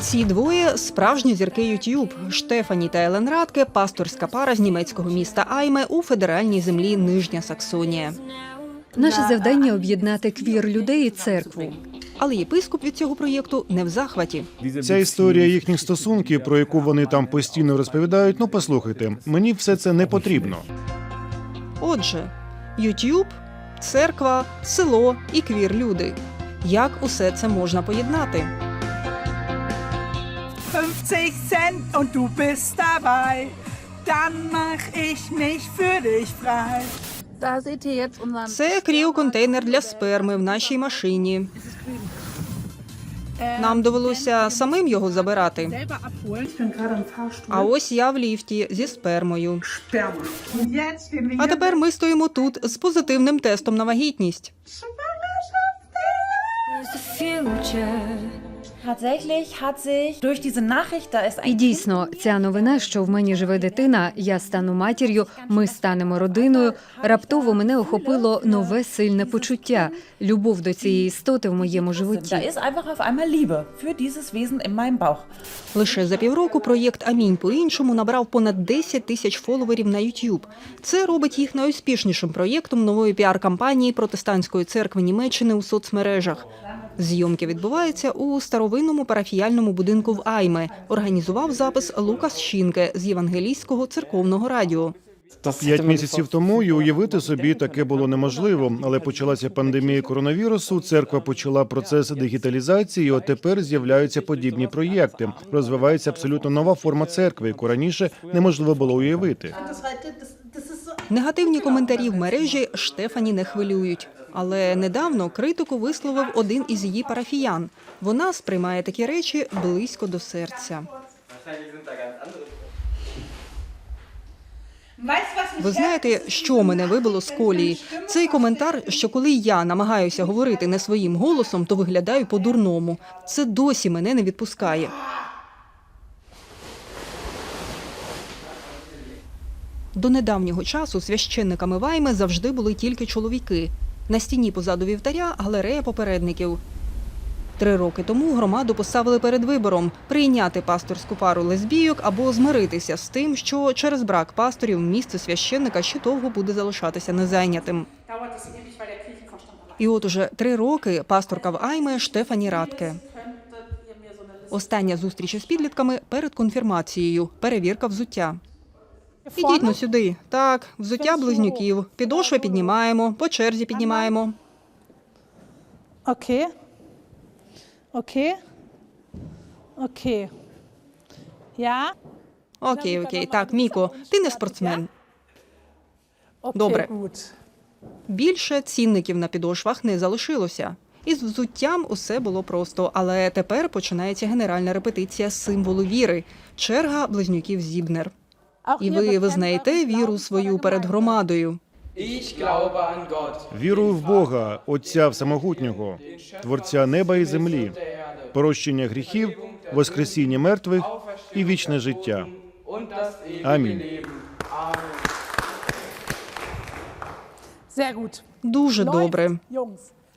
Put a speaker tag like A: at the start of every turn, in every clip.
A: Ці двоє справжні зірки YouTube. Штефані та Елен Радке – пасторська пара з німецького міста Айме у федеральній землі Нижня Саксонія.
B: Наше завдання об'єднати квір людей і церкву.
A: Але єпископ від цього проєкту не в захваті.
C: Ця історія їхніх стосунків, про яку вони там постійно розповідають. Ну послухайте, мені все це не потрібно.
A: Отже, YouTube, церква, село і квір люди. Як усе це можна поєднати?
D: 50 Cent und du bist dabei, dann mach ich mich für dich frei.
A: Це кріоконтейнер для сперми в нашій машині. Нам довелося самим його забирати. А ось я в ліфті зі спермою. А тепер ми стоїмо тут з позитивним тестом на вагітність.
B: І дійсно, ця новина, що в мені живе дитина, я стану матір'ю, ми станемо родиною. Раптово мене охопило нове сильне почуття, любов до цієї істоти в моєму животі.
A: Лише за півроку проєкт Амінь по-іншому набрав понад 10 тисяч фоловерів на YouTube. Це робить їх найуспішнішим проєктом нової піар-кампанії протестантської церкви Німеччини у соцмережах. Зйомки відбуваються у старовинному парафіяльному будинку в Айме. Організував запис Лукас Щінке з євангелійського церковного радіо.
C: П'ять місяців тому і уявити собі таке було неможливо, але почалася пандемія коронавірусу. Церква почала процес дигіталізації. і От тепер з'являються подібні проєкти. Розвивається абсолютно нова форма церкви, яку раніше неможливо було уявити.
A: Негативні коментарі в мережі Штефані не хвилюють. Але недавно критику висловив один із її парафіян. Вона сприймає такі речі близько до серця. Ви знаєте, що мене вибило з колії? Цей коментар, що коли я намагаюся говорити не своїм голосом, то виглядаю по-дурному. Це досі мене не відпускає. До недавнього часу священниками Вайми завжди були тільки чоловіки. На стіні позаду вівтаря галерея попередників. Три роки тому громаду поставили перед вибором прийняти пасторську пару лесбійок або змиритися з тим, що через брак пасторів місце священника ще довго буде залишатися незайнятим. І от уже три роки пасторка в Айме Штефані Радке. Остання зустріч із підлітками перед конфірмацією. Перевірка взуття. Ідіть ну сюди. Так, взуття близнюків. Підошви піднімаємо, по черзі піднімаємо.
E: Okay. Okay. Okay. Ja.
A: Окей, окей. Так, Міко, ти не спортсмен. Добре. Більше цінників на підошвах не залишилося. Із взуттям усе було просто, але тепер починається генеральна репетиція символу віри. Черга близнюків Зібнер. І ви визнаєте віру свою перед громадою.
C: Вірую в Бога, Отця Всемогутнього, Творця неба і землі, прощення гріхів, воскресіння мертвих і вічне життя. Амінь.
A: Дуже добре.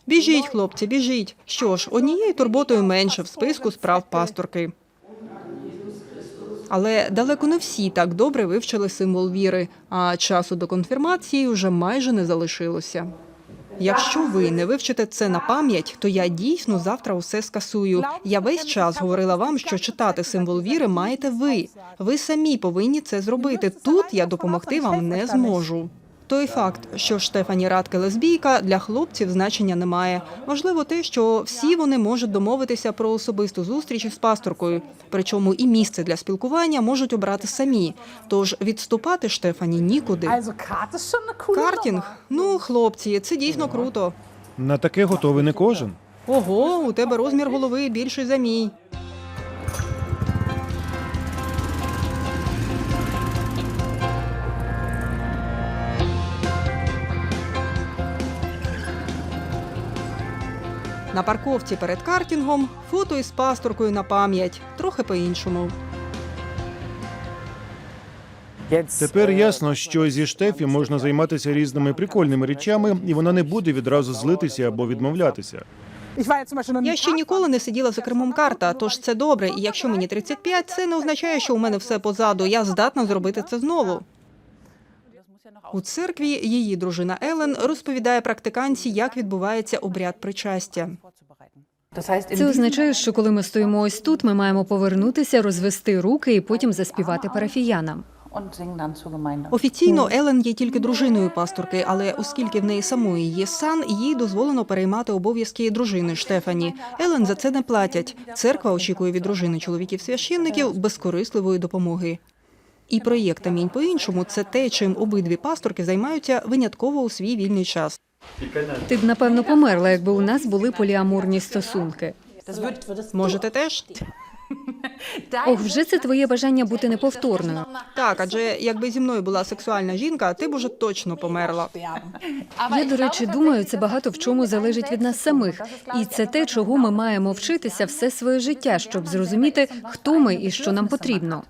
A: Біжіть, хлопці, біжіть. Що ж, однією турботою менше в списку справ пасторки. Але далеко не всі так добре вивчили символ віри, а часу до конфірмації вже майже не залишилося. Якщо ви не вивчите це на пам'ять, то я дійсно завтра усе скасую. Я весь час говорила вам, що читати символ віри маєте ви. Ви самі повинні це зробити. Тут я допомогти вам не зможу. Той факт, що Штефані Радке лесбійка, для хлопців значення не має. Важливо те, що всі вони можуть домовитися про особисту зустріч із пасторкою. Причому і місце для спілкування можуть обрати самі. Тож відступати Штефані нікуди. Картінг? Ну, хлопці, це дійсно круто.
C: На таке готовий не кожен.
A: Ого, у тебе розмір голови більший за мій. На парковці перед картінгом фото із пасторкою на пам'ять, трохи по-іншому.
C: Тепер ясно, що зі Штефі можна займатися різними прикольними речами, і вона не буде відразу злитися або відмовлятися.
A: Я ще ніколи не сиділа за кермом карта, тож це добре. І якщо мені 35, це не означає, що у мене все позаду. Я здатна зробити це знову. У церкві її дружина Елен розповідає практиканці, як відбувається обряд причастя.
B: Це означає, що коли ми стоїмо ось тут, ми маємо повернутися, розвести руки і потім заспівати парафіянам.
A: Офіційно Елен є тільки дружиною пасторки, але оскільки в неї самої є сан, їй дозволено переймати обов'язки дружини Штефані. Елен за це не платять. Церква очікує від дружини чоловіків священників безкорисливої допомоги. І проєкт «Амінь по-іншому це те, чим обидві пасторки займаються винятково у свій вільний час.
B: Ти б напевно померла, якби у нас були поліаморні стосунки.
A: Можете теж?
B: Ох, вже це твоє бажання бути неповторною.
A: Так, адже якби зі мною була сексуальна жінка, ти б уже точно померла.
B: Я, до речі, думаю, це багато в чому залежить від нас самих, і це те, чого ми маємо вчитися все своє життя, щоб зрозуміти, хто ми і що нам потрібно.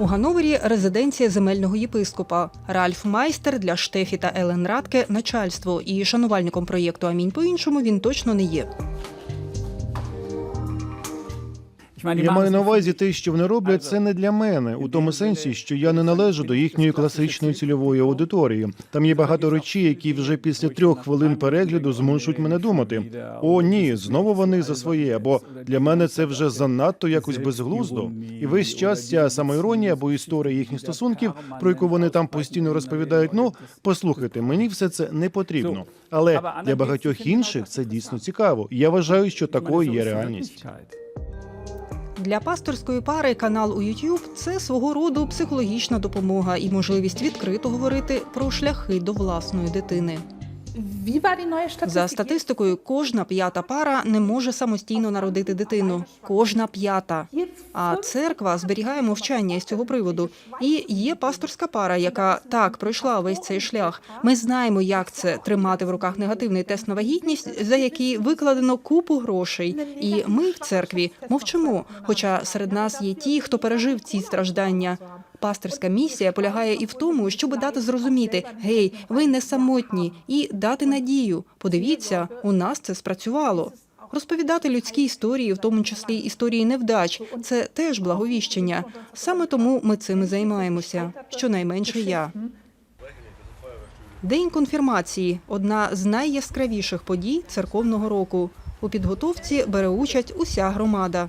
A: У Гановері резиденція земельного єпископа. Ральф Майстер для Штефі та Елен Радке начальство. І шанувальником проєкту Амінь по-іншому він точно не є.
C: Я маю на увазі те, що вони роблять, це не для мене, у тому сенсі, що я не належу до їхньої класичної цільової аудиторії. Там є багато речей, які вже після трьох хвилин перегляду змушують мене думати: о, ні, знову вони за своє, або для мене це вже занадто якось безглуздо. І весь час ця самоіронія або історія їхніх стосунків, про яку вони там постійно розповідають. Ну, послухайте, мені все це не потрібно. Але для багатьох інших це дійсно цікаво. Я вважаю, що такою є реальність.
A: Для пасторської пари канал у YouTube – це свого роду психологічна допомога і можливість відкрито говорити про шляхи до власної дитини. За статистикою, кожна п'ята пара не може самостійно народити дитину. Кожна п'ята. А церква зберігає мовчання із цього приводу. І є пасторська пара, яка так пройшла весь цей шлях. Ми знаємо, як це тримати в руках негативний тест на вагітність, за який викладено купу грошей. І ми в церкві мовчимо. Хоча серед нас є ті, хто пережив ці страждання. Пасторська місія полягає і в тому, щоб дати зрозуміти: гей, ви не самотні, і дати надію. Подивіться, у нас це спрацювало. Розповідати людські історії, в тому числі історії невдач, це теж благовіщення. Саме тому ми цим і займаємося. Щонайменше я. День конфірмації одна з найяскравіших подій церковного року. У підготовці бере участь уся громада.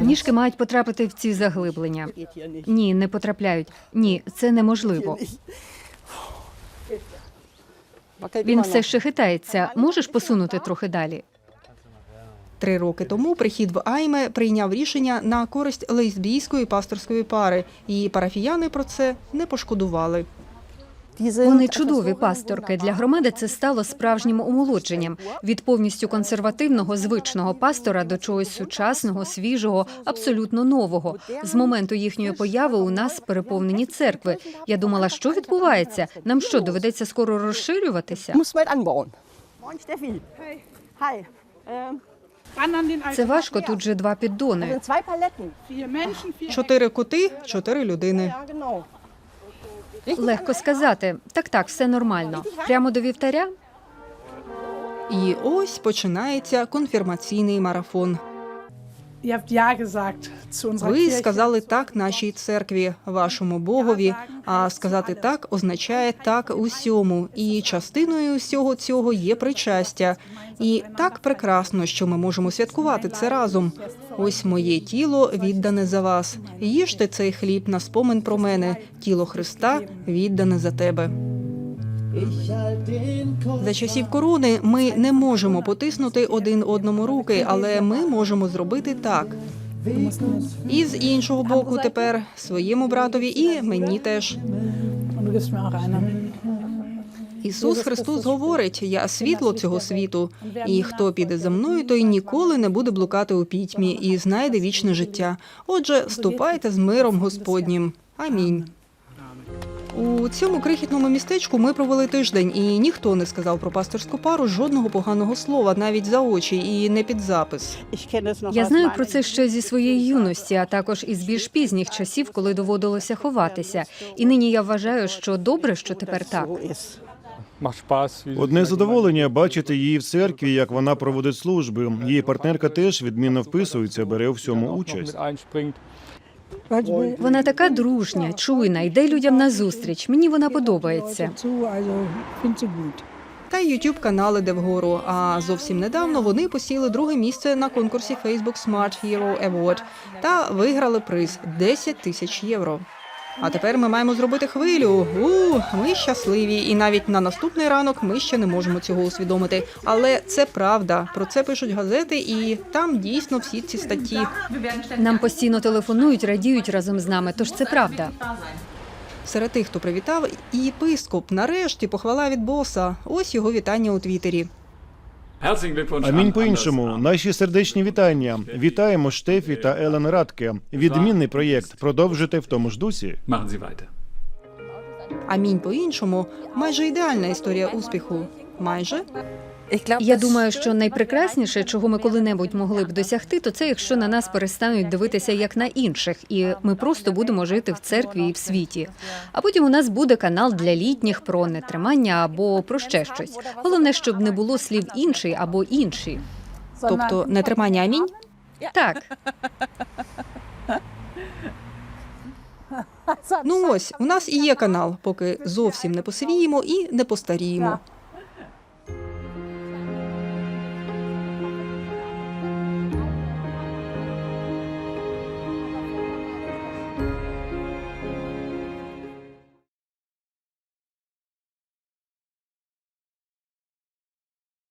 B: Ніжки мають потрапити в ці заглиблення. Ні, не потрапляють. Ні, це неможливо. Він все ще хитається. Можеш посунути трохи далі?
A: Три роки тому прихід в Айме прийняв рішення на користь лесбійської пасторської пари, і парафіяни про це не пошкодували.
B: Вони чудові пасторки. Для громади це стало справжнім омолодженням від повністю консервативного звичного пастора до чогось сучасного, свіжого, абсолютно нового. З моменту їхньої появи у нас переповнені церкви. Я думала, що відбувається? Нам що доведеться скоро розширюватися?
E: Den
B: Це важко. Тут же два піддони.
E: Menschen,
A: Чотири кути, чотири людини.
B: Легко сказати. Так, так, все нормально. Прямо до вівтаря.
A: І ось починається конфірмаційний марафон. Ви сказали так нашій церкві, вашому Богові. А сказати так означає так усьому. І частиною всього цього є причастя. І так прекрасно, що ми можемо святкувати це разом. Ось моє тіло віддане за вас. Їжте цей хліб на спомин про мене. Тіло Христа віддане за тебе. За часів корони ми не можемо потиснути один одному руки, але ми можемо зробити так. І з іншого боку, тепер своєму братові і мені теж. Ісус Христос говорить: я світло цього світу, і хто піде за мною, той ніколи не буде блукати у пітьмі і знайде вічне життя. Отже, ступайте з миром Господнім. Амінь. У цьому крихітному містечку ми провели тиждень, і ніхто не сказав про пасторську пару жодного поганого слова, навіть за очі, і не під запис.
B: Я знаю про це ще зі своєї юності, а також із більш пізніх часів, коли доводилося ховатися. І нині я вважаю, що добре, що тепер так.
C: Одне задоволення бачити її в церкві, як вона проводить служби. Її партнерка теж відмінно вписується, бере у всьому участь.
B: Вона така дружня, чуйна, йде людям назустріч. Мені вона подобається.
A: Та й youtube канал іде вгору. А зовсім недавно вони посіли друге місце на конкурсі Facebook Smart Hero Award та виграли приз 10 тисяч євро. А тепер ми маємо зробити хвилю. У, ми щасливі, і навіть на наступний ранок ми ще не можемо цього усвідомити. Але це правда. Про це пишуть газети, і там дійсно всі ці статті.
B: Нам постійно телефонують, радіють разом з нами. Тож це правда.
A: Серед тих, хто привітав, і єпископ. Нарешті похвала від боса. Ось його вітання у Твіттері.
C: Амінь по-іншому. Наші сердечні вітання. Вітаємо Штефі та Елен Радке. Відмінний проєкт. Продовжуйте в тому ж дусі.
A: Амінь по-іншому. Майже ідеальна історія успіху. Майже.
B: Я думаю, що найпрекрасніше, чого ми коли-небудь могли б досягти, то це якщо на нас перестануть дивитися як на інших, і ми просто будемо жити в церкві і в світі. А потім у нас буде канал для літніх про нетримання або про ще щось. Головне, щоб не було слів інший або інші.
A: Тобто нетримання амінь.
B: Так,
A: Ну ось у нас і є канал, поки зовсім не посивіємо і не постаріємо.